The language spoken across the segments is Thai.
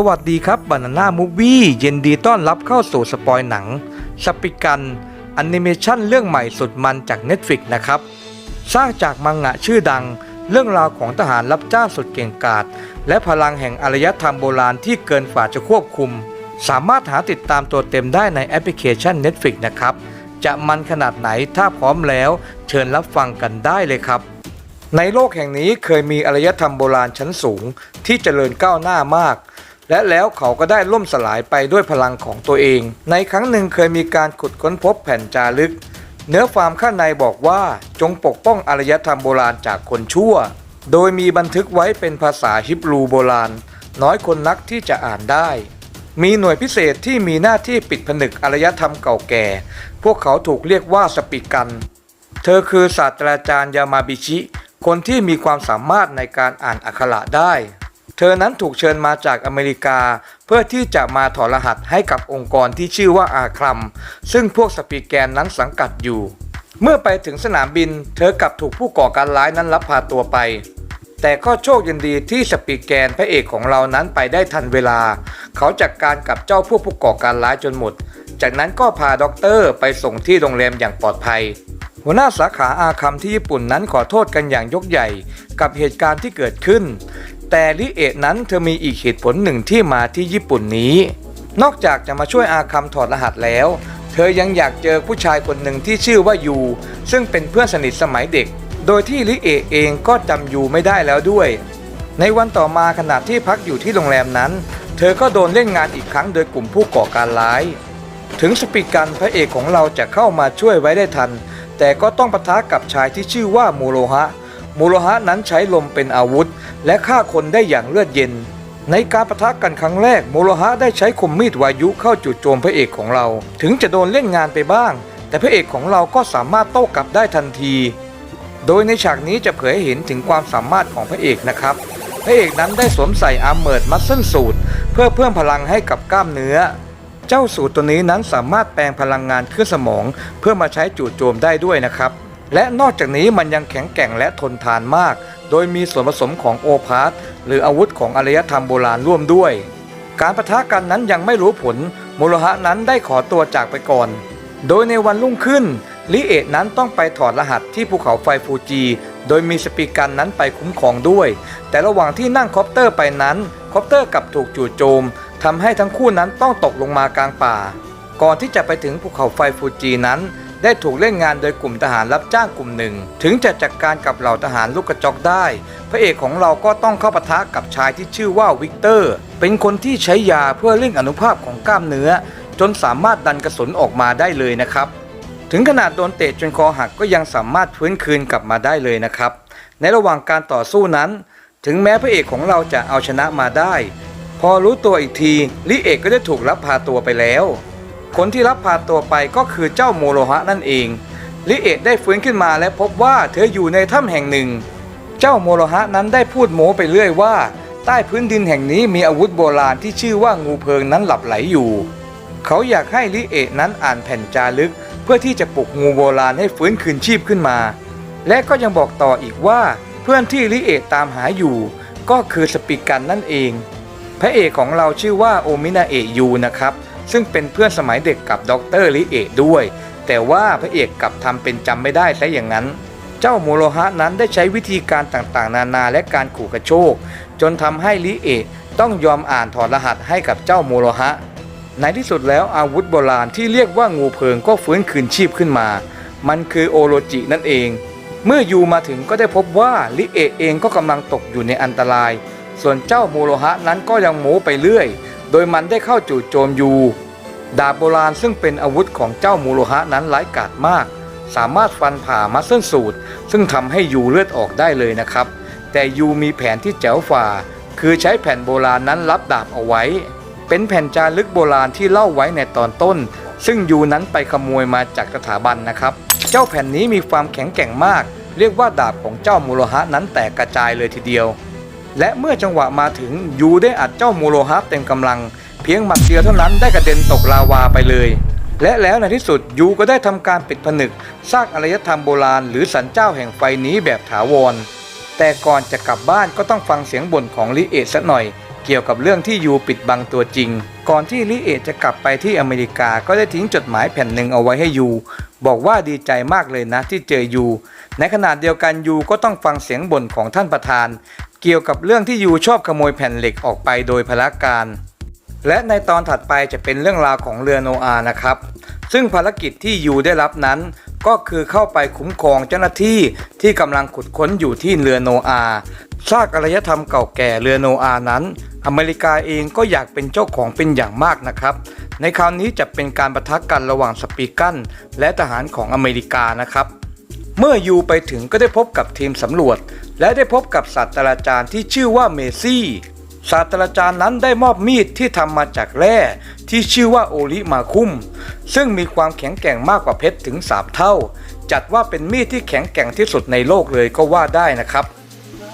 สวัสดีครับบานาน่ามูวี่ยินดีต้อนรับเข้าสู่สปอยหนังสปิกันแอนิเมชันเรื่องใหม่สุดมันจาก Netflix นะครับ สร้างจากมังงะชื่อดัง เรื่องราวของทหารรับจ้างสุดเก่งกาจและพลังแห่งอารยธรรมโบราณที่เกินฝ่าจะควบคุม สามารถหาติดตามตัวเต็มได้ในแอปพลิเคชัน Netflix นะครับ จะมันขนาดไหนถ้าพร้อมแล้ว เชิญรับฟังกันได้เลยครับในโลกแห่งนี้เคยมีอารยธรรมโบราณชั้นสูงที่เจริญก้าวหน้ามาก และแล้วเขาก็ได้ล่มสลายไปด้วยพลังของตัวเอง ในครั้งหนึ่งเคยมีการขุดค้นพบแผ่นจารึก เนื้อความข้างในบอกว่าจงปกป้องอารยธรรมโบราณจากคนชั่ว โดยมีบันทึกไว้เป็นภาษาฮิบรูโบราณ น้อยคนนักที่จะอ่านได้ มีหน่วยพิเศษที่มีหน้าที่ปิดผนึกอารยธรรมเก่าแก่ พวกเขาถูกเรียกว่าสปิกัน เธอคือศาสตราจารย์ยามาบิชิ คนที่มีความสามารถในการอ่านอักขระได้ เธอนั้นถูกเชิญมาจากอเมริกา เพื่อที่จะมาถอดรหัสให้กับองค์กรที่ชื่อว่าอาคลัม ซึ่งพวกสปีแกนนั้นสังกัดอยู่ เมื่อไปถึงสนามบิน เธอกลับถูกผู้ก่อการร้ายนั้นลับพาตัวไป แต่ก็โชคยินดีที่สปีแกนพระเอกของเรานั้นไปได้ทันเวลา เขาจัดการกับเจ้าพวกผู้ก่อการร้ายจนหมด จากนั้นก็พาด็อกเตอร์ไปส่งที่โรงแรมอย่างปลอดภัย หัวหน้าสาขาอาคัมที่ญี่ปุ่นนั้นขอโทษกันอย่างยกใหญ่ กับเหตุการณ์ที่เกิดขึ้น แต่ลิเอะนั้นเธอมีอีกเหตุผลหนึ่งที่มาที่ญี่ปุ่นนี้ นอกจากจะมาช่วยอาคัมถอดรหัสแล้ว เธอยังอยากเจอผู้ชายคนหนึ่งที่ชื่อว่ายู ซึ่งเป็นเพื่อนสนิทสมัยเด็ก โดยที่ลิเอะเองก็จำยูไม่ได้แล้วด้วย ในวันต่อมาขณะที่พักอยู่ที่โรงแรมนั้น เธอก็โดนเล่นงานอีกครั้งโดยกลุ่มผู้ก่อการร้าย ถึงสปิกันพระเอกของเราจะเข้ามาช่วยไว้ได้ทัน แต่ก็ต้องปะทะกับชายที่ชื่อว่ามูโรฮะ มูโรฮะนั้นใช้ลมเป็นอาวุธ และฆ่าคนได้อย่างเลือดเย็น ในการปะทะกันครั้งแรกมูโรฮะได้ใช้คมมีดวายุเข้าจู่โจมพระเอกของเรา ถึงจะโดนเล่นงานไปบ้าง แต่พระเอกของเราก็สามารถโต้กลับได้ทันที โดยในฉากนี้จะเผยให้เห็นถึงความสามารถของพระเอกนะครับพระเอกนั้นได้สวมใส่อาร์เมิร์ดมัสเซนสูตร เพื่อเพิ่มพลังให้กับกล้ามเนื้อ เจ้าสูตรตัวนี้นั้นสามารถแปลงพลังงานขึ้นสมอง เพื่อมาใช้จู่โจมได้ด้วยนะครับ และนอกจากนี้มันยังแข็งแกร่งและทนทานมาก โดยมีส่วนผสมของโอพาสหรืออาวุธของอารยธรรมโบราณร่วมด้วย การประทะกันนั้นยังไม่รู้ผลโมโลหะนั้นได้ขอตัวจากไปก่อน โดยในวันรุ่งขึ้นลิเอะนั้นต้องไปถอดรหัสที่ภูเขาไฟฟูจิ โดยมีสปีกันนั้นไปคุ้มครองด้วย แต่ระหว่างที่นั่งคอปเตอร์ไปนั้น คอปเตอร์กลับถูกจู่โจมทำให้ทั้งคู่นั้นต้องตกลงมากลางป่า ก่อนที่จะไปถึงภูเขาไฟฟูจินั้น ได้ถูกเล่นงานโดยกลุ่มทหารรับจ้างกลุ่มหนึ่ง ถึงจะจัดการกับเหล่าทหารลูกกระจอกได้ พระเอกของเราก็ต้องเข้าปะทะกับชายที่ชื่อว่าวิกเตอร์ เป็นคนที่ใช้ยาเพื่อเร่งอนุภาพของกล้ามเนื้อ จนสามารถดันกระสุนออกมาได้เลยนะครับ ถึงขนาดโดนเตะจนคอหักก็ยังสามารถฟื้นคืนกลับมาได้เลยนะครับ ในระหว่างการต่อสู้นั้น ถึงแม้พระเอกของเราจะเอาชนะมาได้ พอรู้ตัวอีกทีลิเอกก็ได้ถูกลับพาตัวไปแล้ว คนที่รับพาตัวไปก็คือเจ้าโมโลหะนั่นเองลิเอกได้ฟื้นขึ้นมาและพบว่าเธออยู่ในถ้ำแห่งหนึ่ง เจ้าโมโลหะนั้นได้พูดโม้ไปเรื่อยว่า ใต้พื้นดินแห่งนี้มีอาวุธโบราณที่ชื่อว่างูเพิงนั้นหลับไหลอยู่ เขาอยากให้ลิเอะนั้นอ่านแผ่นจารึก เพื่อที่จะปลุกงูโบราณให้ฟื้นคืนชีพขึ้นมา และก็ยังบอกต่ออีกว่าเพื่อนที่ลิเอะตามหาอยู่ ก็คือสปิกันนั่นเอง พระเอกของเราชื่อว่าโอมินาเอะยูนะครับ ซึ่งเป็นเพื่อนสมัยเด็กกับด็อกเตอร์ลิเอะด้วย แต่ว่าพระเอกกลับทำเป็นจำไม่ได้ซะอย่างนั้น เจ้าโมโลฮะนั้นได้ใช้วิธีการต่างๆ นานาและการขู่กระโชก จนทำให้ลิเอะต้องยอมอ่านถอดรหัสให้กับเจ้าโมโลฮะ ในที่สุดแล้วอาวุธโบราณที่เรียกว่างูเพิงก็ฟื้นคืนชีพขึ้นมา มันคือโอโรจินั่นเอง เมื่อยูมาถึงก็ได้พบว่าลิเอะเองก็กำลังตกอยู่ในอันตราย ส่วนเจ้าโมโลฮะนั้นก็ยังโม้ไปเรื่อย โดยมันได้เข้าจู่โจมยูดาบโบราณซึ่งเป็นอาวุธของเจ้ามูโลหะนั้นร้ายกาจมาก สามารถฟันผ่ามัสเซิลสูตร ซึ่งทำให้ยูเลือดออกได้เลยนะครับ แต่ยูมีแผนที่แจ๋วฝ่า คือใช้แผ่นโบราณนั้นรับดาบเอาไว้ เป็นแผ่นจารึกโบราณที่เล่าไว้ในตอนต้น ซึ่งยูนั้นไปขโมยมาจากสถาบันนะครับ เจ้าแผ่นนี้มีความแข็งแกร่งมาก เรียกว่าดาบของเจ้ามูโลหะนั้นแตกกระจายเลยทีเดียว และเมื่อจังหวะมาถึงยูได้อัดเจ้ามูโรฮะเต็มกำลัง เพียงหมัดเดียวเท่านั้นได้กระเด็นตกลาวาไปเลย และแล้วในที่สุดยูก็ได้ทำการปิดผนึกสร้างอารยธรรมโบราณ หรือสันเจ้าแห่งไฟนี้แบบถาวร แต่ก่อนจะกลับบ้านก็ต้องฟังเสียงบ่นของลิเอะสักหน่อย เกี่ยวกับเรื่องที่ยูปิดบังตัวจริง ก่อนที่ลิเอะจะกลับไปที่อเมริกาก็ได้ทิ้งจดหมายแผ่นหนึ่งเอาไว้ให้ยูบอกว่าดีใจมากเลยนะที่เจอยู ในขณะเดียวกันยูก็ต้องฟังเสียงบ่นของท่านประธาน เกี่ยวกับเรื่องที่ยูชอบขโมยแผ่นเหล็กออกไปโดยพละการ และในตอนถัดไปจะเป็นเรื่องราวของเรือโนอาห์นะครับ ซึ่งภารกิจที่ยูได้รับนั้น ก็คือเข้าไปคุ้มครองเจ้าหน้าที่ที่กำลังขุดค้นอยู่ที่เรือโนอาห์ซากอารยธรรมเก่าแก่เรือโนอาห์นั้น อเมริกาเองก็อยากเป็นเจ้าของเป็นอย่างมากนะครับ ในคราวนี้จะเป็นการประทะกันระหว่างสปีกันและทหารของอเมริกานะครับ เมื่อยูไปถึงก็ได้พบกับทีมสำรวจ และได้พบกับศาสตราจารย์ที่ชื่อว่าเมซี่ศาสตราจารย์นั้นได้มอบมีดที่ทำมาจากแร่ที่ชื่อว่าโอริมาคุม ซึ่งมีความแข็งแกร่งมากกว่าเพชรถึง3เท่า จัดว่าเป็นมีดที่แข็งแกร่งที่สุดในโลกเลยก็ว่าได้นะครับ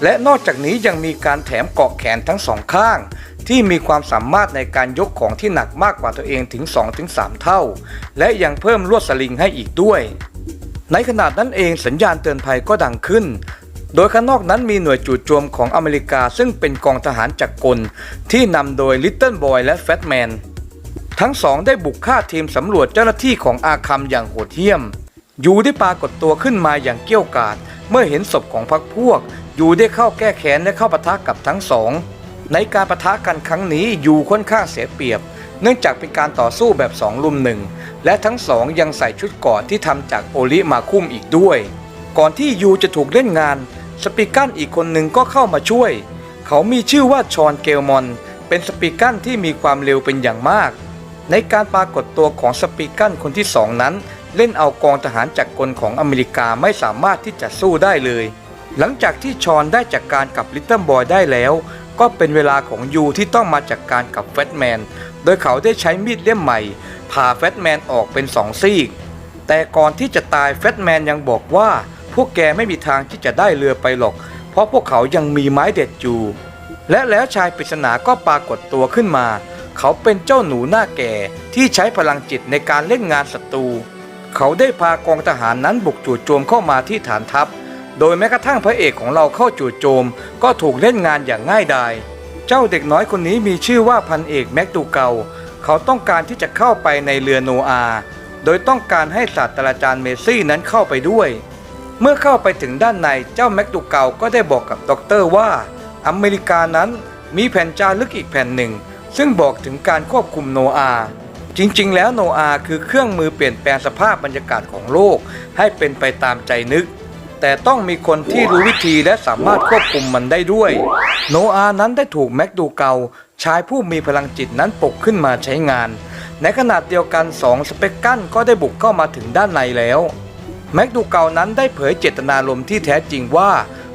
และนอกจากนี้ยังมีการแถมเกาะแขนทั้งสองข้าง ที่มีความสามารถในการยกของที่หนักมากกว่าตัวเองถึง 2-3 เท่า และยังเพิ่มลวดสลิงให้อีกด้วย ในขณะนั้นเองสัญญาณเตือนภัยก็ดังขึ้น โดยข้างนอกนั้นมีหน่วยจู่โจมของอเมริกาซึ่งเป็นกองทหารจักรกล ที่นำโดยลิตเติ้ลบอยและแฟตแมนทั้งสองได้บุกฆ่าทีมสำรวจเจ้าหน้าที่ของอาคัมอย่างโหดเหี้ยม ยูได้ปรากฏตัวขึ้นมาอย่างเกี้ยวกาดเมื่อเห็นศพของพรรคพวก ยูได้เข้าแก้แค้นและเข้าปะทะกับทั้งสอง ในการปะทะกันครั้งนี้ยูค่อนข้างเสียเปรียบ เนื่องจากเป็นการต่อสู้แบบสองลุมหนึ่ง และทั้งสองยังใส่ชุดกราะที่ทำจากโอลิมาคุ้มอีกด้วย ก่อนที่ยูจะถูกเล่นงาน สปีกันอีกคนหนึ่งก็เข้ามาช่วย เขามีชื่อว่าชอนเกลมอน เป็นสปีกันที่มีความเร็วเป็นอย่างมาก ในการปรากฏตัวของสปีกันคนที่สองนั้น เล่นเอากองทหารจักรกลของอเมริกาไม่สามารถที่จะสู้ได้เลย หลังจากที่ชอนได้จัดกการกับลิตเติ้ลบอยได้แล้ว ก็เป็นเวลาของยูที่ต้องมาจัดกการกับแฟตแมน โดยเขาได้ใช้มีดเล่มใหม่ผ่าแฟตแมนออกเป็นสองซีก แต่ก่อนที่จะตายแฟตแมนยังบอกว่า พวกแกไม่มีทางที่จะได้เรือไปหรอก เพราะพวกเขายังมีไม้เด็ดอยู่ และแล้วชายปริศนาก็ปรากฏตัวขึ้นมา เขาเป็นเจ้าหนูหน้าแก่ที่ใช้พลังจิตในการเล่นงานศัตรู เขาได้พากองทหารนั้นบุกจู่โจมเข้ามาที่ฐานทัพ โดยแม้กระทั่งพระเอกของเราเข้าจู่โจม ก็ถูกเล่นงานอย่างง่ายดาย เจ้าเด็กน้อยคนนี้มีชื่อว่าพันเอกแม็กตูเกา เขาต้องการที่จะเข้าไปในเรือโนอา โดยต้องการให้ศาสตราจารย์เมซี่นั้นเข้าไปด้วย เมื่อเข้าไปถึงด้านในเจ้าแม็กตูเกาก็ได้บอกกับด็อกเตอร์ว่า อเมริกานั้นมีแผ่นจารึกอีกแผ่นหนึ่ง ซึ่งบอกถึงการควบคุมโนอาจริงๆ แล้วโนอาคือเครื่องมือเปลี่ยนแปลงสภาพบรรยากาศของโลก ให้เป็นไปตามใจนึก แต่ต้องมีคนที่รู้วิธีและสามารถควบคุมมันได้ด้วย โนอานั้นได้ถูกแม็กดูเกาชายผู้มีพลังจิตนั้นปลุกขึ้นมาใช้งาน ในขณะเดียวกันสองสเปกกันก็ได้บุกเข้ามาถึงด้านในแล้ว แม็กดูเกานั้นได้เผยเจตนารมณ์ที่แท้จริงว่า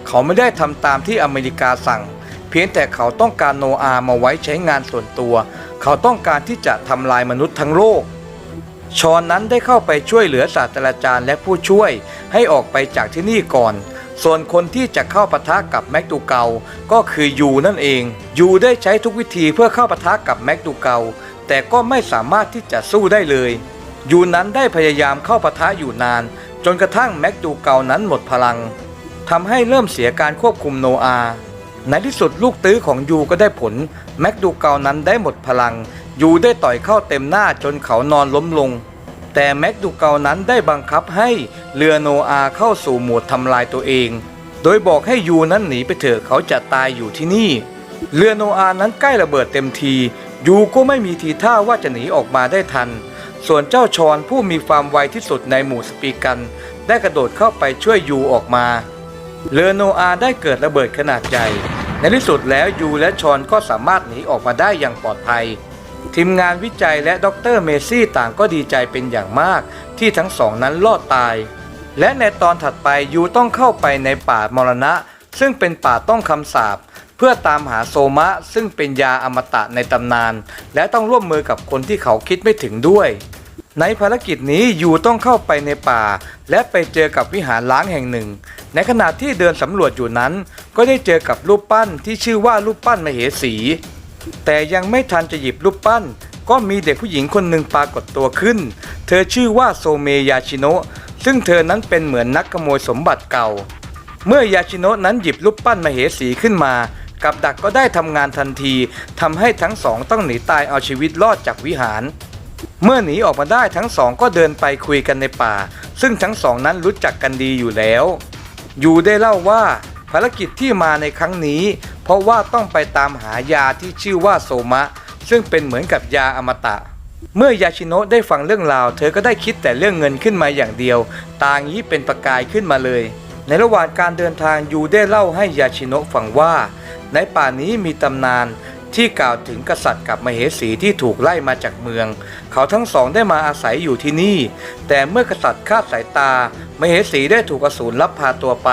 เขาไม่ได้ทำตามที่อเมริกาสั่ง เพียงแต่เขาต้องการโนอาห์มาไว้ใช้งานส่วนตัว เขาต้องการที่จะทำลายมนุษย์ทั้งโลก ชอนนั้นได้เข้าไปช่วยเหลือศาสตราจารย์และผู้ช่วยให้ออกไปจากที่นี่ก่อน ส่วนคนที่จะเข้าปะทะกับแม็กดูเกา ก็คือยูนั่นเอง ยูได้ใช้ทุกวิธีเพื่อเข้าปะทะกับแม็กดูเกา แต่ก็ไม่สามารถที่จะสู้ได้เลย ยูนั้นได้พยายามเข้าปะทะอยู่นาน จนกระทั่งแม็กดูเกานั้นหมดพลังทำให้เริ่มเสียการควบคุมโนอา ในที่สุดลูกตื้อของยูก็ได้ผล แม็กดูเกานั้นได้หมดพลัง ยูได้ต่อยเข้าเต็มหน้าจนเขานอนล้มลง แต่แม็กดูเกานั้นได้บังคับให้เรือโนอาเข้าสู่โหมดทำลายตัวเอง โดยบอกให้ยูนั้นหนีไปเถอะเขาจะตายอยู่ที่นี่ เรือโนอานั้นใกล้ระเบิดเต็มที ยูก็ไม่มีทีท่าว่าจะหนีออกมาได้ทัน ส่วนเจ้าชอนผู้มีความไวที่สุดในหมู่สปีกัน ได้กระโดดเข้าไปช่วยยูออกมา เรือโนอาได้เกิดระเบิดขนาดใหญ่ ในที่สุดแล้วยูและชอนก็สามารถหนีออกมาได้อย่างปลอดภัย ทีมงานวิจัยและดรเมซี่ต่างก็ดีใจเป็นอย่างมาก ที่ทั้งสองนั้นรอดตาย และในตอนถัดไปยูต้องเข้าไปในป่ามรณะ ซึ่งเป็นป่าต้องคำสาปเพื่อตามหาโซมะ ซึ่งเป็นยาอมตะในตำนาน และต้องร่วมมือกับคนที่เขาคิดไม่ถึงด้วย ในภารกิจนี้ยูต้องเข้าไปในป่า และไปเจอกับวิหารล้างแห่งหนึ่ง ในขณะที่เดินสำรวจอยู่นั้น ก็ได้เจอกับรูปปั้นที่ชื่อว่ารูปปั้นมเหสี แต่ยังไม่ทันจะหยิบรูปปั้น ก็มีเด็กผู้หญิงคนหนึ่งปรากฏตัวขึ้น เธอชื่อว่าโซเมยาชิโนะซึ่งเธอนั้นเป็นเหมือนนักขโมยสมบัติเก่า เมื่อยาชิโนะนั้นหยิบรูปปั้นมเหสีขึ้นมา กับดักก็ได้ทำงานทันทีทำให้ทั้งสองต้องหนีตายเอาชีวิตรอดจากวิหาร เมื่อหนีออกมาได้ทั้งสองก็เดินไปคุยกันในป่า ซึ่งทั้งสองนั้นรู้จักกันดีอยู่แล้ว ยูได้เล่าว่าภารกิจที่มาในครั้งนี้ เพราะว่าต้องไปตามหายาที่ชื่อว่าโซมะ ซึ่งเป็นเหมือนกับยาอมตะ เมื่อยาชิโนะได้ฟังเรื่องราว เธอก็ได้คิดแต่เรื่องเงินขึ้นมาอย่างเดียว ตางี้เป็นประกายขึ้นมาเลย ในระหว่างการเดินทางยูได้เล่าให้ยาชิโนะฟังว่า ในป่านี้มีตำนาน ที่กล่าวถึงกษัตริย์กับมเหสีที่ถูกไล่มาจากเมือง เขาทั้งสองได้มาอาศัยอยู่ที่นี่ แต่เมื่อกษัตริย์คาดสายตา มเหสีได้ถูกอสูรลับพาตัวไป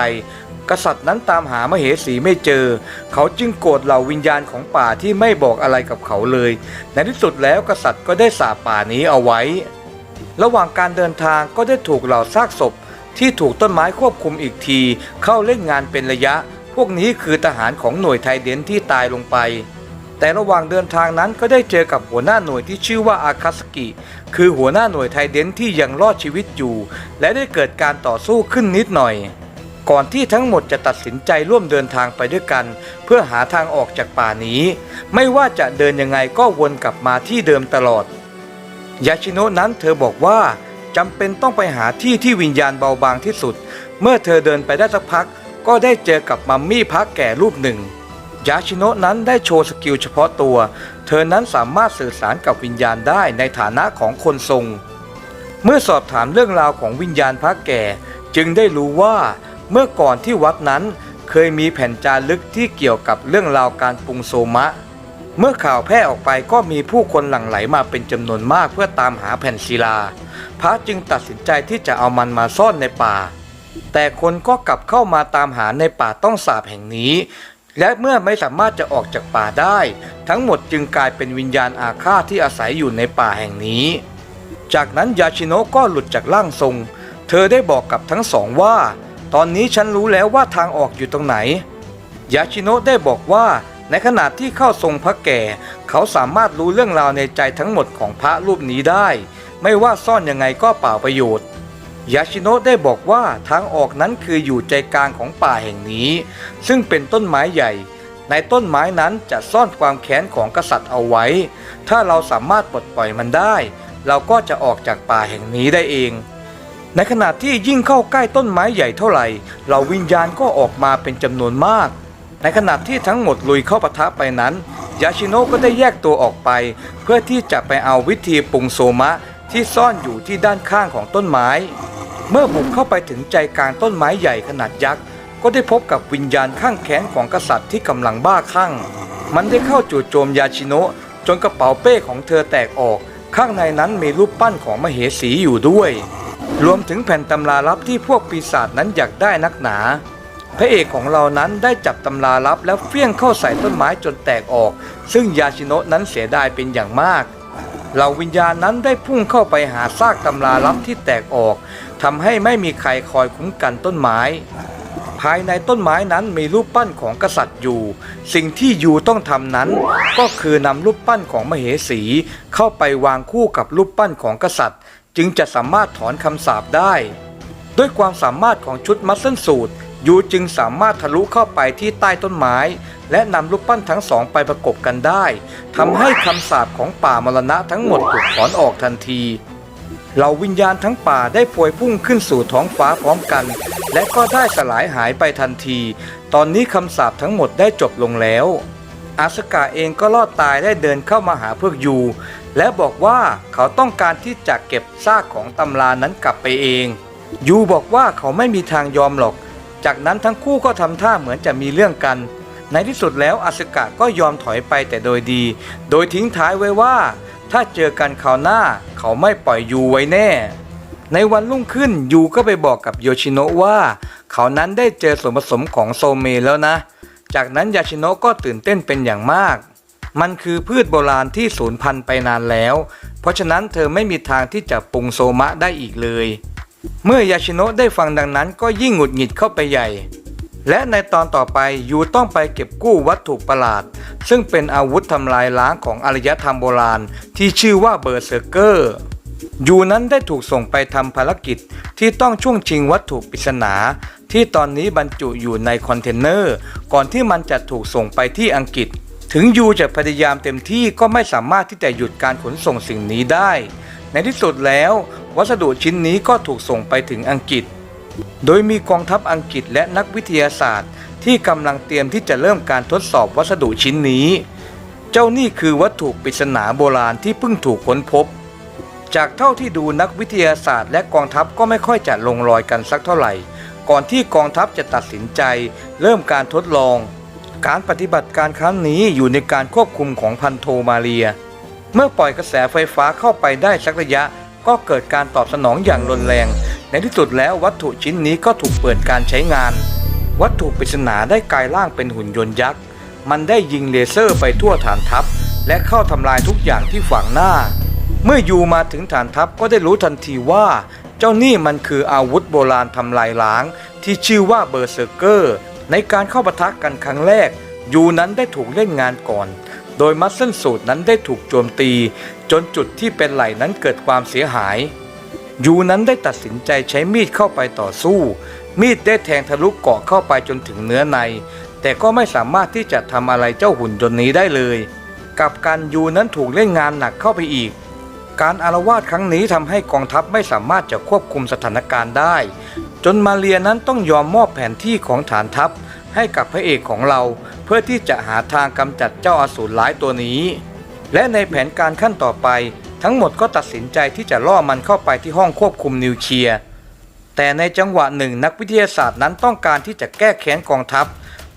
กษัตริย์นั้นตามหามเหสีไม่เจอ เขาจึงโกรธเหล่าวิญญาณของป่าที่ไม่บอกอะไรกับเขาเลย ในที่สุดแล้วกษัตริย์ก็ได้สาปป่านี้เอาไว้ ระหว่างการเดินทางก็ได้ถูกเหล่าซากศพ ที่ถูกต้นไม้ควบคุมอีกที เข้าเล่นงานเป็นระยะ พวกนี้คือทหารของหน่วยไทยเดนที่ตายลงไป แต่ระหว่างเดินทางนั้นก็ได้เจอกับหัวหน้าหน่วยที่ชื่อว่าอาคาสกิ คือหัวหน้าหน่วยไทเดนที่ยังรอดชีวิตอยู่ และได้เกิดการต่อสู้ขึ้นนิดหน่อย ก่อนที่ทั้งหมดจะตัดสินใจร่วมเดินทางไปด้วยกัน เพื่อหาทางออกจากป่านี้ ไม่ว่าจะเดินยังไงก็วนกลับมาที่เดิมตลอดยาชิโนะนั้นเธอบอกว่าจำเป็นต้องไปหาที่ที่วิญญาณเบาบางที่สุด เมื่อเธอเดินไปได้สักพัก ก็ได้เจอกับมัมมี่พระแก่รูปหนึ่ง ยาชิโนะนั้นได้โชว์สกิลเฉพาะตัว เธอนั้นสามารถสื่อสารกับวิญญาณได้ในฐานะของคนทรง เมื่อสอบถามเรื่องราวของวิญญาณพระแก่ จึงได้รู้ว่าเมื่อก่อนที่วัดนั้นเคยมีแผ่นจารึกที่เกี่ยวกับเรื่องราวการปรุงโซมะ เมื่อข่าวแพร่ออกไปก็มีผู้คนหลั่งไหลมาเป็นจำนวนมากเพื่อตามหาแผ่นศิลา พระจึงตัดสินใจที่จะเอามันมาซ่อนในป่า แต่คนก็กลับเข้ามาตามหาในป่าต้องสาบแห่งนี้ และเมื่อไม่สามารถจะออกจากป่าได้ ทั้งหมดจึงกลายเป็นวิญญาณอาฆาตที่อาศัยอยู่ในป่าแห่งนี้ จากนั้นยาชิโนะก็หลุดจากร่างทรง เธอได้บอกกับทั้งสองว่า ตอนนี้ฉันรู้แล้วว่าทางออกอยู่ตรงไหน ยาชิโนะได้บอกว่าในขณะที่เข้าทรงพระแก่ เขาสามารถรู้เรื่องราวในใจทั้งหมดของพระรูปนี้ได้ ไม่ว่าซ่อนยังไงก็เปล่าประโยชน์ ยาชิโนะได้บอกว่าทางออกนั้นคืออยู่ใจกลางของป่าแห่งนี้ ซึ่งเป็นต้นไม้ใหญ่ ในต้นไม้นั้นจะซ่อนความแค้นของกษัตริย์เอาไว้ ถ้าเราสามารถปลดปล่อยมันได้ เราก็จะออกจากป่าแห่งนี้ได้เอง ในขณะที่ยิ่งเข้าใกล้ต้นไม้ใหญ่เท่าไหร่เหล่าวิญญาณก็ออกมาเป็นจำนวนมาก ในขณะที่ทั้งหมดลุยเข้าปะทะไปนั้นยาชิโนะก็ได้แยกตัวออกไป เพื่อที่จะไปเอาวิธีปรุงโซมะ ที่ซ่อนอยู่ที่ด้านข้างของต้นไม้ เมื่อบุกเข้าไปถึงใจกลางต้นไม้ใหญ่ขนาดยักษ์ก็ได้พบกับวิญญาณข้างแค้นของกษัตริย์ที่กำลังบ้าคลั่ง มันได้เข้าจู่โจมยาชิโนะจนกระเป๋าเป้ของเธอแตกออก ข้างในนั้นมีรูปปั้นของมเหสีอยู่ด้วย รวมถึงแผ่นตำราลับที่พวกปีศาจนั้นอยากได้นักหนา พระเอกของเรานั้นได้จับตำราลับแล้วเฟี้ยงเข้าใส่ต้นไม้จนแตกออก ซึ่งยาชิโนะนั้นเสียดายเป็นอย่างมาก เหล่าวิญญาณนั้นได้พุ่งเข้าไปหาซากตำราลับที่แตกออกทำให้ไม่มีใครคอยคุ้มกันต้นไม้ ภายในต้นไม้นั้นมีรูปปั้นของกษัตริย์อยู่ สิ่งที่ยูต้องทำนั้น ก็คือนำรูปปั้นของมเหสี เข้าไปวางคู่กับรูปปั้นของกษัตริย์ จึงจะสามารถถอนคำสาปได้ ด้วยความสามารถของชุดมัสเซิลสูตรยูจึงสามารถทะลุเข้าไปที่ใต้ต้นไม้ และนำรูปปั้นทั้งสองไปประกบกันได้ทำให้คำสาปของป่ามรณะทั้งหมดถูกถอนออกทันทีเหล่าวิญญาณทั้งป่าได้พวยพุ่งขึ้นสู่ท้องฟ้าพร้อมกัน และก็ได้สลายหายไปทันที ตอนนี้คำสาปทั้งหมดได้จบลงแล้ว อาสกาเองก็รอดตายได้เดินเข้ามาหาพวกยู และบอกว่าเขาต้องการที่จะเก็บซากของตำรานั้นกลับไปเอง ยูบอกว่าเขาไม่มีทางยอมหรอก จากนั้นทั้งคู่ก็ทำท่าเหมือนจะมีเรื่องกัน ในที่สุดแล้วอสกะก็ยอมถอยไปแต่โดยดี โดยทิ้งท้ายไว้ว่า ถ้าเจอกันคราวหน้าเขาไม่ปล่อยยูไว้แน่ ในวันรุ่งขึ้นยูก็ไปบอกกับโยชิโนะว่า เขานั้นได้เจอส่วนผสมของโซเมแล้วนะ จากนั้นยาชิโนะก็ตื่นเต้นเป็นอย่างมาก มันคือพืชโบราณที่สูญพันธุ์ไปนานแล้ว เพราะฉะนั้นเธอไม่มีทางที่จะปรุงโซมะได้อีกเลย เมื่อยาชิโนะได้ฟังดังนั้นก็ยิ่งหงุดหงิดเข้าไปใหญ่ และในตอนต่อไปยูต้องไปเก็บกู้วัตถุประหลาด ซึ่งเป็นอาวุธทำลายล้างของอารยธรรมโบราณ ที่ชื่อว่าเบอร์เซอร์เกอร์ยูนั้นได้ถูกส่งไปทำภารกิจที่ต้องช่วงชิงวัตถุปริศนา ที่ตอนนี้บรรจุอยู่ในคอนเทนเนอร์ ก่อนที่มันจะถูกส่งไปที่อังกฤษ ถึงยูจะพยายามเต็มที่ก็ไม่สามารถที่จะหยุดการขนส่งสิ่งนี้ได้ ในที่สุดแล้ว วัสดุชิ้นนี้ก็ถูกส่งไปถึงอังกฤษ โดยมีกองทัพอังกฤษและนักวิทยาศาสตร์ ที่กำลังเตรียมที่จะเริ่มการทดสอบวัสดุชิ้นนี้ เจ้านี่คือวัตถุปริศนาโบราณที่เพิ่งถูกค้นพบ จากเท่าที่ดูนักวิทยาศาสตร์ และกองทัพก็ไม่ค่อยจะลงรอยกันสักเท่าไหร่ ก่อนที่กองทัพจะตัดสินใจ เริ่มการทดลอง การปฏิบัติการครั้งนี้อยู่ในการควบคุมของพันโทมาเรีย เมื่อปล่อยกระแสไฟฟ้าเข้าไปได้สักระยะก็เกิดการตอบสนองอย่างรุนแรง ในที่สุดแล้ววัตถุชิ้นนี้ก็ถูกเปิดการใช้งาน วัตถุปริศนาได้กลายร่างเป็นหุ่นยนต์ยักษ์ มันได้ยิงเลเซอร์ไปทั่วฐานทัพ และเข้าทำลายทุกอย่างที่ฝังหน้า เมื่อยูมาถึงฐานทัพก็ได้รู้ทันทีว่า เจ้านี่มันคืออาวุธโบราณทำลายล้าง ที่ชื่อว่าเบอร์เซอร์เกอร์ ในการเข้าปะทะกันครั้งแรก ยูนั้นได้ถูกเล่นงานก่อน โดยมัสเซนสูตรนั้นได้ถูกโจมตี จนจุดที่เป็นไหล่นั้นเกิดความเสียหาย ยูนั้นได้ตัดสินใจใช้มีดเข้าไปต่อสู้ มีดได้แทงทะลุเกาะเข้าไปจนถึงเนื้อใน แต่ก็ไม่สามารถที่จะทำอะไรเจ้าหุ่นยนต์นี้ได้เลย กับการยูนั้นถูกเล่นงานหนักเข้าไปอีก การอารวาสครั้งนี้ทำให้กองทัพไม่สามารถจะควบคุมสถานการณ์ได้ จนมาเรียนั้นต้องยอมมอบแผนที่ของฐานทัพ ให้กับพระเอกของเรา เพื่อที่จะหาทางกำจัดเจ้าอสูรร้ายตัวนี้ และในแผนการขั้นต่อไป ทั้งหมดก็ตัดสินใจที่จะล่อมันเข้าไปที่ห้องควบคุมนิวเคลียร์แต่ในจังหวะหนึ่งนักวิทยาศาสตร์นั้นต้องการที่จะแก้แค้นกองทัพ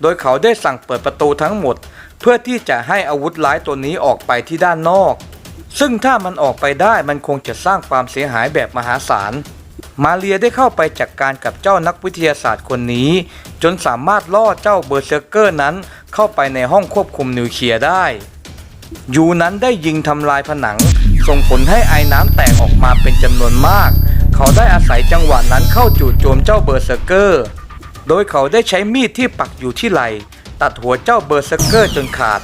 โดยเขาได้สั่งเปิดประตูทั้งหมด เพื่อที่จะให้อาวุธร้ายตัวนี้ออกไปที่ด้านนอก ซึ่งถ้ามันออกไปได้มันคงจะสร้างความเสียหายแบบมหาศาล มาเรียได้เข้าไปจัดกการกับเจ้านักวิทยาศาสตร์คนนี้ จนสามารถล่อเจ้าเบอร์เซอร์เกอร์นั้นเข้าไปในห้องควบคุมนิวเคลียร์ได้ ยูนั้นได้ยิงทำลายผนัง ส่งผลให้ไอ้น้ำแตกออกมาเป็นจำนวนมาก เขาได้อาศัยจังหวะนั้นเข้าจู่โจมเจ้าเบอร์เซอร์เกอร์ โดยเขาได้ใช้มีดที่ปักอยู่ที่ไหลตัดหัวเจ้าเบอร์เซอร์เกอร์จนขาด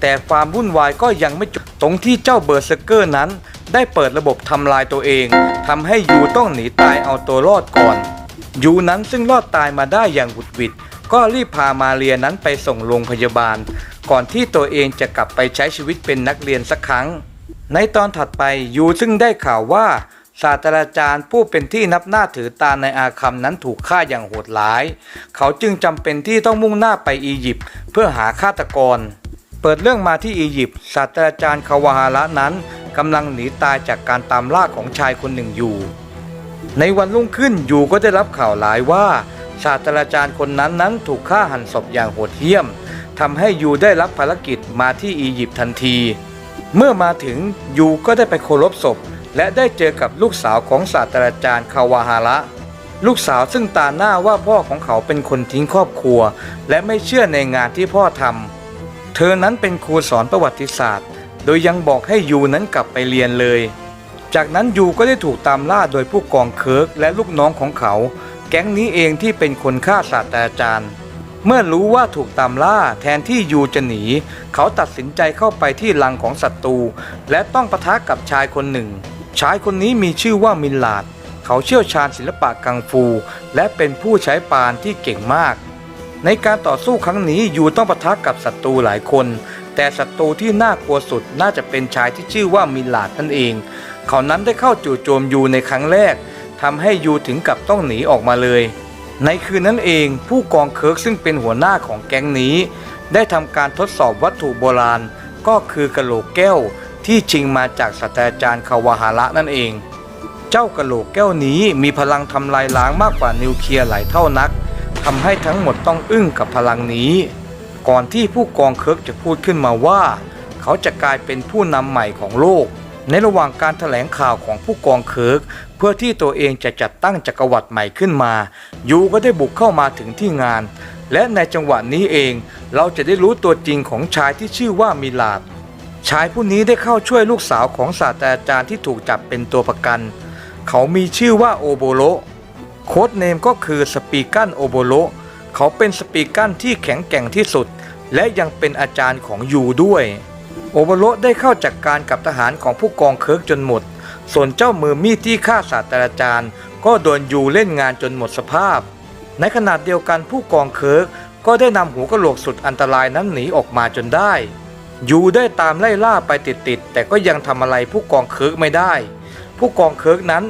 แต่ความวุ่นวายก็ยังไม่จบตรงที่เจ้าเบอร์เซอร์เกอร์นั้น ได้เปิดระบบทำลายตัวเองทำให้ยูต้องหนีตายเอาตัวรอดก่อนยูนั้นซึ่งรอดตายมาได้อย่างหวุดหวิดก็รีบพามาเรียนั้นไปส่งโรงพยาบาล ก่อนที่ตัวเองจะกลับไปใช้ชีวิตเป็นนักเรียนสักครั้ง ในตอนถัดไปยูซึ่งได้ข่าวว่าศาสตราจารย์ผู้เป็นที่นับหน้าถือตาในอาคัมนั้นถูกฆ่าอย่างโหดร้าย เขาจึงจำเป็นที่ต้องมุ่งหน้าไปอียิปต์เพื่อหาฆาตกร เปิดเรื่องมาที่อียิปต์ศาสตราจารย์คาวาฮาระนั้นกำลังหนีตายจากการตามล่าของชายคนหนึ่งอยู่ ในวันรุ่งขึ้นยูก็ได้รับข่าวร้ายว่าศาสตราจารย์คนนั้นนั้นถูกฆ่าหันศพอย่างโหดเหี้ยมทำให้ยูได้รับภารกิจมาที่อียิปต์ทันที เมื่อมาถึงยูก็ได้ไปเคารพศพ และได้เจอกับลูกสาวของศาสตราจารย์คาวาฮาระลูกสาวซึ่งตาหน้าว่าพ่อของเขาเป็นคนทิ้งครอบครัว และไม่เชื่อในงานที่พ่อทำเธอนั้นเป็นครูสอนประวัติศาสตร์ โดยยังบอกให้ยูนั้นกลับไปเรียนเลย จากนั้นยูก็ได้ถูกตามล่าโดยผู้กองเคิร์กและลูกน้องของเขา แก๊งนี้เองที่เป็นคนฆ่าศาสตราจารย์ เมื่อรู้ว่าถูกตามล่าแทนที่ยูจะหนี เขาตัดสินใจเข้าไปที่ลังของศัตรู และต้องปะทะกับชายคนหนึ่ง ชายคนนี้มีชื่อว่ามินลาด เขาเชี่ยวชาญศิลปะกังฟู และเป็นผู้ใช้ปานที่เก่งมาก ในการต่อสู้ครั้งนี้ยูต้องปะทะกับศัตรูหลายคน แต่ศัตรูที่น่ากลัวสุดน่าจะเป็นชายที่ชื่อว่ามินลาดนั่นเอง เขานั้นได้เข้าจู่โจมยูในครั้งแรกทำให้ยูถึงกับต้องหนีออกมาเลย ในคืนนั้นเองผู้กองเคิร์กซึ่งเป็นหัวหน้าของแก๊งนี้ ได้ทำการทดสอบวัตถุโบราณ ก็คือกะโหลกแก้วที่ชิงมาจากศาสตราจารย์คาวาฮาระนั่นเอง เจ้ากะโหลกแก้วนี้มีพลังทำลายล้างมากกว่านิวเคลียร์หลายเท่านักทำให้ทั้งหมดต้องอึ้งกับพลังนี้ ก่อนที่ผู้กองเคิร์กจะพูดขึ้นมาว่า เขาจะกลายเป็นผู้นำใหม่ของโลก ในระหว่างการแถลงข่าวของผู้กองเคิร์กเพื่อที่ตัวเองจะจัดตั้งจักรวรรดิใหม่ขึ้นมา ยูก็ได้บุกเข้ามาถึงที่งาน และในจังหวะนี้เองเราจะได้รู้ตัวจริงของชายที่ชื่อว่ามิลาด ชายผู้นี้ได้เข้าช่วยลูกสาวของศาสตราจารย์ที่ถูกจับเป็นตัวประกัน เขามีชื่อว่าโอโบโลโค้ดเนมก็คือสปีกันโอโบโลเขาเป็นสปีกันที่แข็งแกร่งที่สุด และยังเป็นอาจารย์ของยูด้วย โอโบโลได้เข้าจัดกการกับทหารของผู้กองเคิร์กจนหมด ส่วนเจ้ามือมีดที่ฆ่าศาสตราจารย์ ก็โดนยูเล่นงานจนหมดสภาพ ในขณะเดียวกันผู้กองเคิร์กก็ได้นำหัวกะโหลกสุดอันตรายนั้นหนีออกมาจนได้ ยูได้ตามไล่ล่าไปติดๆแต่ก็ยังทำอะไรผู้กองเคิร์กไม่ได้ ผู้กองเคิร์กนั้น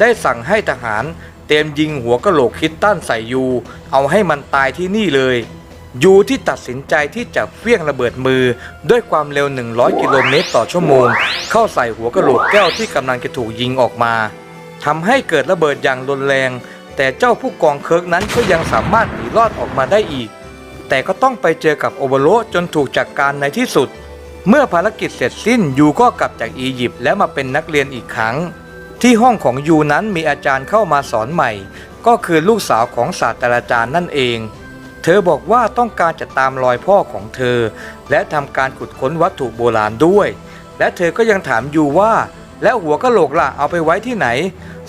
ได้สั่งให้ทหารเตรียมยิงหัวกะโหลกคิดตันใส่ยู เอาให้มันตายที่นี่เลย ยูที่ตัดสินใจที่จะเฟี้ยงระเบิดมือ ด้วยความเร็ว 100 กิโลเมตรต่อชั่วโมง เข้าใส่หัวกระโหลกแก้วที่กำลังจะถูกยิงออกมาทำให้เกิดระเบิดอย่างรุนแรง แต่เจ้าผู้กองเคิร์กนั้นก็ยังสามารถหนีรอดออกมาได้อีก แต่ก็ต้องไปเจอกับโอเบโรจนถูกจัดกการในที่สุด เมื่อภารกิจเสร็จสิ้นยูก็กลับจากอียิปต์และมาเป็นนักเรียนอีกครั้ง ที่ห้องของยูนั้นมีอาจารย์เข้ามาสอนใหม่ ก็คือลูกสาวของศาสตราจารย์นั่นเอง เธอบอกว่าต้องการจะตามรอยพ่อของเธอ และทำการขุดค้นวัตถุโบราณด้วย และเธอก็ยังถามยูว่า แล้วหัวกะโหลกล่ะเอาไปไว้ที่ไหน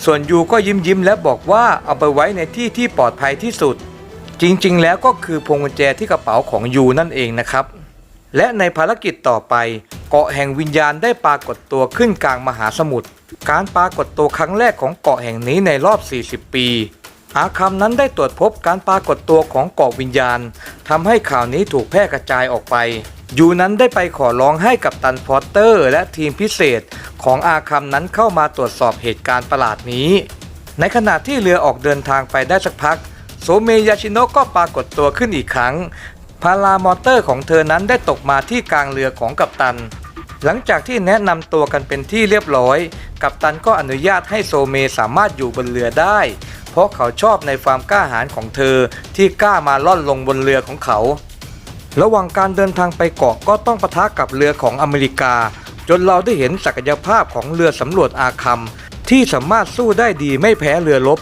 ส่วนยูก็ยิ้มยิ้มและบอกว่าเอาไปไว้ในที่ที่ปลอดภัยที่สุด จริงๆ แล้วก็คือพวงกุญแจที่กระเป๋าของยูนั่นเองนะครับและในภารกิจต่อไป เกาะแห่งวิญญาณได้ปรากฏตัวขึ้นกลางมหาสมุทร การปรากฏตัวครั้งแรกของเกาะแห่งนี้ในรอบ 40 ปี อาคัมนั้นได้ตรวจพบการปรากฏตัวของเกาะวิญญาณทำให้ข่าวนี้ถูกแพร่กระจายออกไปยูนั้นได้ไปขอร้องให้กับตันพอตเตอร์ และทีมพิเศษของอาคัมนั้นเข้ามาตรวจสอบเหตุการณ์ประหลาดนี้ ในขณะที่เรือออกเดินทางไปได้สักพัก โซเมยาชิโนะก็ปรากฏตัวขึ้นอีกครั้ง พารามอเตอร์ของเธอนั้นได้ตกมาที่กลางเรือของกัปตัน หลังจากที่แนะนำตัวกันเป็นที่เรียบร้อย กัปตันก็อนุญาตให้โซเมสามารถอยู่บนเรือได้ เพราะเขาชอบในความกล้าหาญของเธอที่กล้ามาล่อนลงบนเรือของเขา ระหว่างการเดินทางไปเกาะก็ต้องปะทะกับเรือของอเมริกา จนเราได้เห็นศักยภาพของเรือสำรวจอาคัมที่สามารถสู้ได้ดีไม่แพ้เรือรบ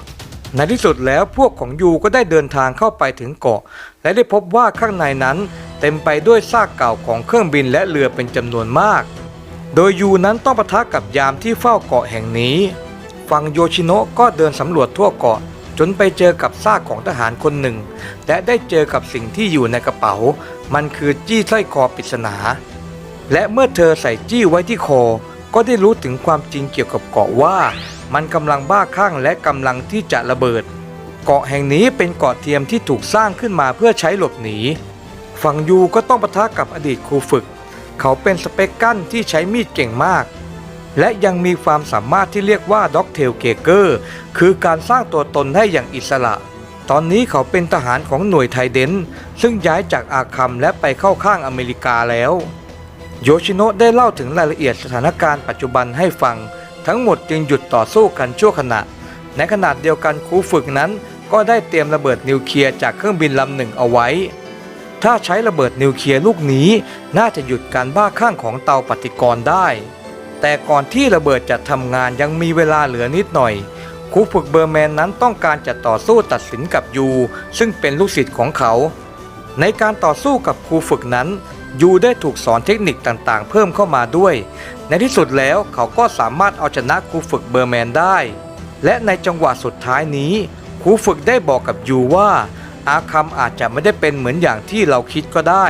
ในที่สุดแล้วพวกของยูก็ได้เดินทางเข้าไปถึงเกาะ และได้พบว่าข้างในนั้น เต็มไปด้วยซากเก่าของเครื่องบินและเรือเป็นจำนวนมาก โดยยูนั้นต้องปะทะกับยามที่เฝ้าเกาะแห่งนี้ ฝั่งโยชิโนะก็เดินสำรวจทั่วเกาะจนไปเจอกับซากของทหารคนหนึ่ง และได้เจอกับสิ่งที่อยู่ในกระเป๋า มันคือจี้สร้อยคอปริศนา และเมื่อเธอใส่จี้ไว้ที่คอ ก็ได้รู้ถึงความจริงเกี่ยวกับเกาะว่า มันกำลังบ้าคลั่งและกำลังที่จะระเบิด เกาะแห่งนี้เป็นเกาะเทียมที่ถูกสร้างขึ้นมาเพื่อใช้หลบหนี ฝั่งยูก็ต้องปะทะกับอดีตครูฝึก เขาเป็นสเปกกันที่ใช้มีดเก่งมาก และยังมีความสามารถที่เรียกว่าด็อกเทลเกเกอร์คือการสร้างตัวตนได้อย่างอิสระ ตอนนี้เขาเป็นทหารของหน่วยไทเดนซึ่งย้ายจากอาคัมและไปเข้าข้างอเมริกาแล้ว โยชิโนะได้เล่าถึงรายละเอียดสถานการณ์ปัจจุบันให้ฟัง ทั้งหมดจึงหยุดต่อสู้กันชั่วขณะ ในขณะเดียวกันครูฝึกนั้น ก็ได้เตรียมระเบิดนิวเคลียร์จากเครื่องบินลำหนึ่งเอาไว้ ถ้าใช้ระเบิดนิวเคลียร์ลูกนี้ น่าจะหยุดการบ้าคลั่งของเตาปฏิกรณ์ได้ แต่ก่อนที่ระเบิดจะทำงานยังมีเวลาเหลือนิดหน่อยครูฝึกเบอร์แมนนั้นต้องการจะต่อสู้ตัดสินกับยูซึ่งเป็นลูกศิษย์ของเขา ในการต่อสู้กับครูฝึกนั้นยูได้ถูกสอนเทคนิคต่างๆ เพิ่มเข้ามาด้วย ในที่สุดแล้วเขาก็สามารถเอาชนะครูฝึกเบอร์แมนได้ และในจังหวะสุดท้ายนี้ครูฝึกได้บอกกับยูว่า อาคัมอาจจะไม่ได้เป็นเหมือนอย่างที่เราคิดก็ได้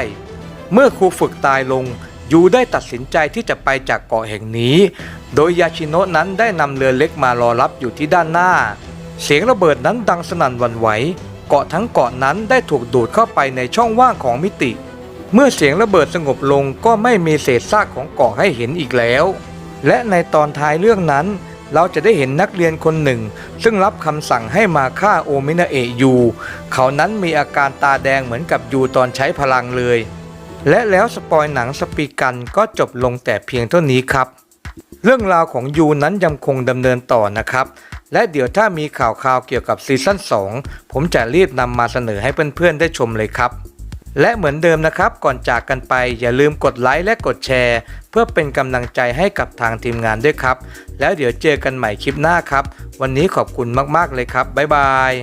เมื่อครูฝึกตายลง ยูได้ตัดสินใจที่จะไปจากเกาะแห่งนี้ โดยยาชิโนะนั้นได้นำเรือเล็กมารอรับอยู่ที่ด้านหน้า เสียงระเบิดนั้นดังสนั่นวันไหว เกาะทั้งเกาะนั้นได้ถูกดูดเข้าไปในช่องว่างของมิติ เมื่อเสียงระเบิดสงบลงก็ไม่มีเศษซากของเกาะให้เห็นอีกแล้ว และในตอนท้ายเรื่องนั้น เราจะได้เห็นนักเรียนคนหนึ่ง ซึ่งรับคำสั่งให้มาฆ่าโอมินาเอะยู เขานั้นมีอาการตาแดงเหมือนกับยูตอนใช้พลังเลย และแล้วสปอยหนังสปีกันก็จบลงแต่เพียงเท่านี้ครับ เรื่องราวของยูนั้นยังคงดำเนินต่อนะครับ และเดี๋ยวถ้ามีข่าวคราวเกี่ยวกับซีซั่น2 ผมจะรีบนำมาเสนอให้เพื่อนๆได้ชมเลยครับ และเหมือนเดิมนะครับก่อนจากกันไปอย่าลืมกดไลค์และกดแชร์ เพื่อเป็นกำลังใจให้กับทางทีมงานด้วยครับ แล้วเดี๋ยวเจอกันใหม่คลิปหน้าครับ วันนี้ขอบคุณมากๆเลยครับบ๊ายบาย